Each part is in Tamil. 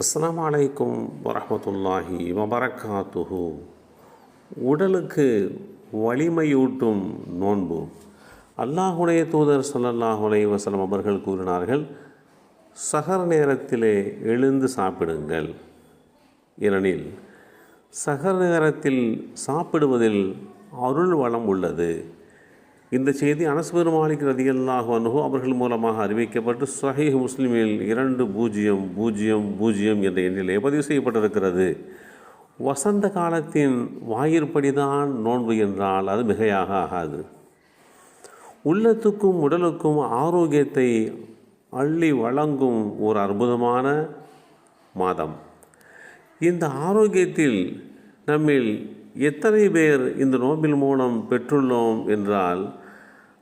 அஸ்லாம் அலைக்கும் வரமத்துல்லாஹி வபரகாத்துஹு. உடலுக்கு வலிமையூட்டும் நோன்பு. அல்லாஹுடைய தூதர் ஸல்லல்லாஹு அலைஹி அவர்கள் கூறினார்கள் சகர் நேரத்திலே எழுந்து சாப்பிடுங்கள். ஏனெனில் சகர் நேரத்தில் சாப்பிடுவதில் அருள் வளம் உள்ளது. இந்த செய்தி அனஸ்பெரு மாலிக் ரதியல்லாஹு அன்ஹு அவர்கள் மூலமாக அறிவிக்கப்பட்டு சஹீஹ் முஸ்லிமில் இரண்டு பூஜ்ஜியம் பூஜ்ஜியம் பூஜ்ஜியம் என்ற எண்ணிலே பதிவு செய்யப்பட்டிருக்கிறது. வசந்த காலத்தின் வாயிற்படிதான் நோன்பு என்றால் அது மிகையாக ஆகாது. உள்ளத்துக்கும் உடலுக்கும் ஆரோக்கியத்தை அள்ளி வழங்கும் ஒரு அற்புதமான மாதம். இந்த ஆரோக்கியத்தில் நம்மில் எத்தனை பேர் இந்த நோம்பில் மூலம் பெற்றுள்ளோம் என்றால்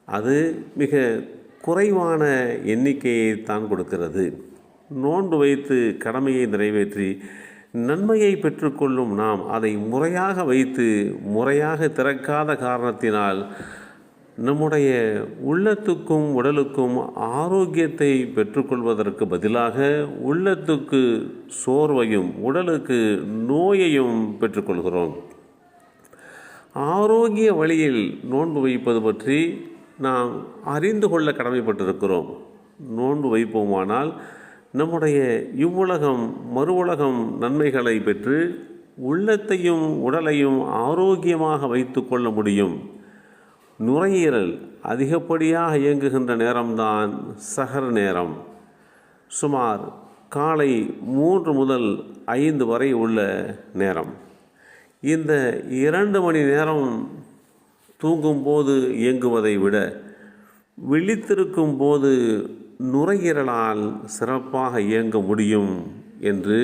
அது மிக குறைவான எண்ணிக்கையை தான் கொடுக்கிறது. நோன்பு வைத்து கடமையை நிறைவேற்றி நன்மையை பெற்றுக்கொள்ளும் நாம் அதை முறையாக வைத்து முறையாக திறக்காத காரணத்தினால் நம்முடைய உள்ளத்துக்கும் உடலுக்கும் ஆரோக்கியத்தை பெற்றுக்கொள்வதற்கு பதிலாக உள்ளத்துக்கு சோர்வையும் உடலுக்கு நோயையும் பெற்றுக்கொள்கிறோம். ஆரோக்கிய வழியில் நோன்பு வைப்பது பற்றி நாம் அறிந்து கொள்ள கடமைப்பட்டிருக்கிறோம். நோன்பு வைப்போமானால் நம்முடைய இவ்வுலகம் மறு உலகம் நன்மைகளை பெற்று உள்ளத்தையும் உடலையும் ஆரோக்கியமாக வைத்து கொள்ள முடியும். நுரையீரல் அதிகப்படியாக இயங்குகின்ற நேரம்தான் சகர நேரம். சுமார் காலை மூன்று முதல் ஐந்து வரை உள்ள நேரம். இந்த இரண்டு மணி நேரம் தூங்கும்போது இயங்குவதை விட விழித்திருக்கும் போது நுரையீரலால் சிறப்பாக இயங்க முடியும் என்று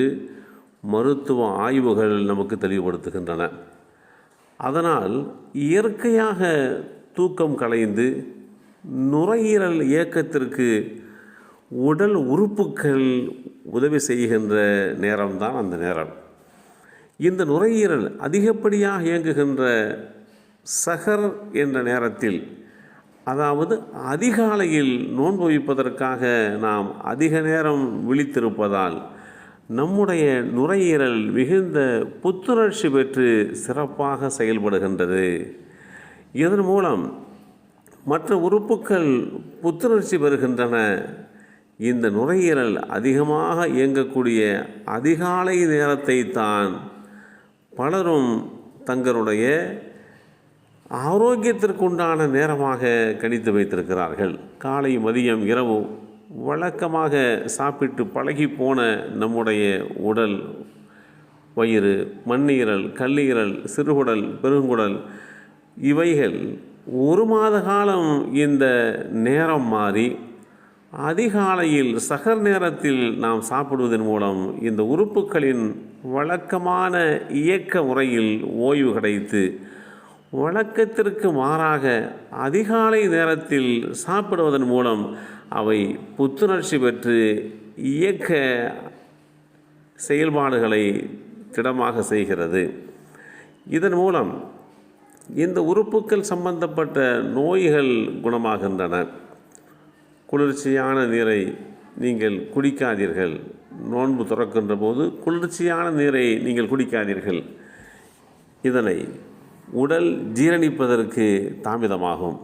மருத்துவ ஆய்வுகள் நமக்கு தெளிவுபடுத்துகின்றன. அதனால் இயற்கையாக தூக்கம் கலைந்து நுரையீரல் இயக்கத்திற்கு உடல் உறுப்புகள் உதவி செய்கின்ற நேரம்தான் அந்த நேரம். இந்த நுரையீரல் அதிகப்படியாக இயங்குகின்ற சகர் என்ற நேரத்தில் அதாவது அதிகாலையில் நோன்பு வைப்பதற்காக நாம் அதிக நேரம் விழித்திருப்பதால் நம்முடைய நுரையீரல் மிகுந்த புத்துணர்ச்சி பெற்று சிறப்பாக செயல்படுகின்றது. இதன் மூலம் மற்ற உறுப்புகள் புத்துணர்ச்சி பெறுகின்றன. இந்த நுரையீரல் அதிகமாக இயங்கக்கூடிய அதிகாலை நேரத்தை தான் பலரும் தங்களுடைய ஆரோக்கியத்திற்குண்டான நேரமாக கணித்து வைத்திருக்கிறார்கள். காலை மதியம் இரவு வழக்கமாக சாப்பிட்டு பழகி போன நம்முடைய உடல் வயிறு மண்ணீரல் கல்லீரல் சிறுகுடல் பெருங்குடல் இவைகள் ஒரு மாத காலம் இந்த நேரம் மாறி அதிகாலையில் சகர் நேரத்தில் நாம் சாப்பிடுவதன் மூலம் இந்த உறுப்புகளின் வழக்கமான இயக்க முறையில் ஓய்வு கிடைத்து வழக்கத்திற்கு மாறாக அதிகாலை நேரத்தில் சாப்பிடுவதன் மூலம் அவை புத்துணர்ச்சி பெற்று இயக்க செயல்பாடுகளை திடமாக செய்கிறது. இதன் மூலம் இந்த உறுப்புகள் சம்பந்தப்பட்ட நோய்கள் குணமாகின்றன. குளிர்ச்சியான நீரை நீங்கள் குடிக்காதீர்கள். நோன்பு துறக்கின்ற போது குளிர்ச்சியான நீரை நீங்கள் குடிக்காதீர்கள். இதனை உடல் ஜீரணிப்பதற்கு தாமதமாகும்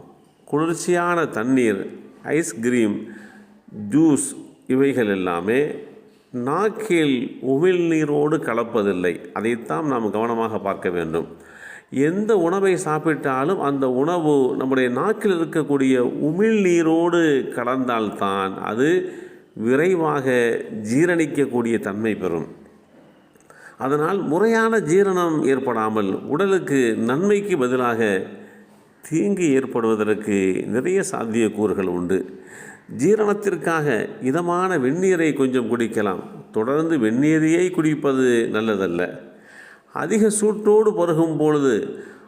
குளிர்ச்சியான தண்ணீர் ஐஸ்கிரீம் ஜூஸ் இவைகள் எல்லாமே நாக்கில் உமிழ்நீரோடு கலப்பதில்லை. அதைத்தான் நாம் கவனமாக பார்க்க வேண்டும். எந்த உணவை சாப்பிட்டாலும் அந்த உணவு நம்முடைய நாக்கில் இருக்கக்கூடிய உமிழ்நீரோடு கலந்தால்தான் அது விரைவாக ஜீரணிக்கக்கூடிய தன்மை பெறும். அதனால் முறையான ஜீரணம் ஏற்படாமல் உடலுக்கு நன்மைக்கு பதிலாக தீங்கு ஏற்படுவதற்கு நிறைய சாத்தியக்கூறுகள் உண்டு. ஜீரணத்திற்காக இதமான வெந்நீரை கொஞ்சம் குடிக்கலாம். தொடர்ந்து வெந்நீரையே குடிப்பது நல்லதல்ல. அதிக சூட்டோடு பருகும் பொழுது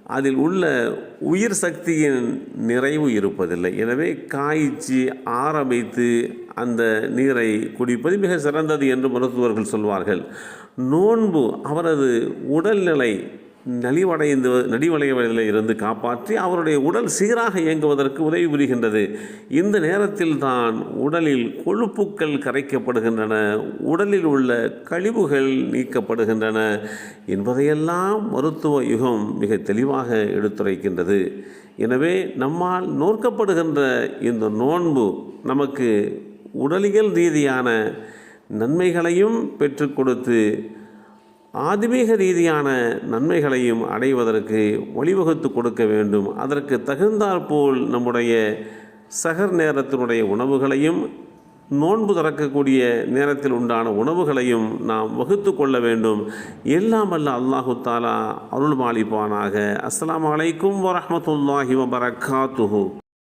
அதில் உள்ள உயிர் சக்தியின் நிறைவு இருப்பதில்லை. எனவே காய்ச்சி ஆற வைத்து அந்த நீரை குடிப்பது மிக சிறந்தது என்று மருத்துவர்கள் சொல்வார்கள். நோன்பு அவரது உடல்நிலை நலிவடைந்து நடிவடைவதில் இருந்து காப்பாற்றி அவருடைய உடல் சீராக இயங்குவதற்கு உதவி புரிகின்றது. இந்த நேரத்தில் தான் உடலில் கொழுப்புக்கள் கரைக்கப்படுகின்றன உடலில் உள்ள கழிவுகள் நீக்கப்படுகின்றன என்பதையெல்லாம் மருத்துவ யுகம் மிக தெளிவாக எடுத்துரைக்கின்றது. எனவே நம்மால் நோக்கப்படுகின்ற இந்த நோன்பு நமக்கு உடலியல் ரீதியான நன்மைகளையும் பெற்று கொடுத்து ஆதிமீக ரீதியான நன்மைகளையும் அடைவதற்கு வழிவகுத்து கொடுக்க வேண்டும். அதற்கு தகுந்தாற்போல் நம்முடைய சகர் நேரத்தினுடைய உணவுகளையும் நோன்பு திறக்கக்கூடிய நேரத்தில் உண்டான உணவுகளையும் நாம் வகுத்து கொள்ள வேண்டும். எல்லாம் அல்ல அல்லாஹு தாலா அருள் மாலிப்பானாக அஸ்லாம் அலைக்கும் வரமத்துல்லாஹி வபரகாத்துஹு.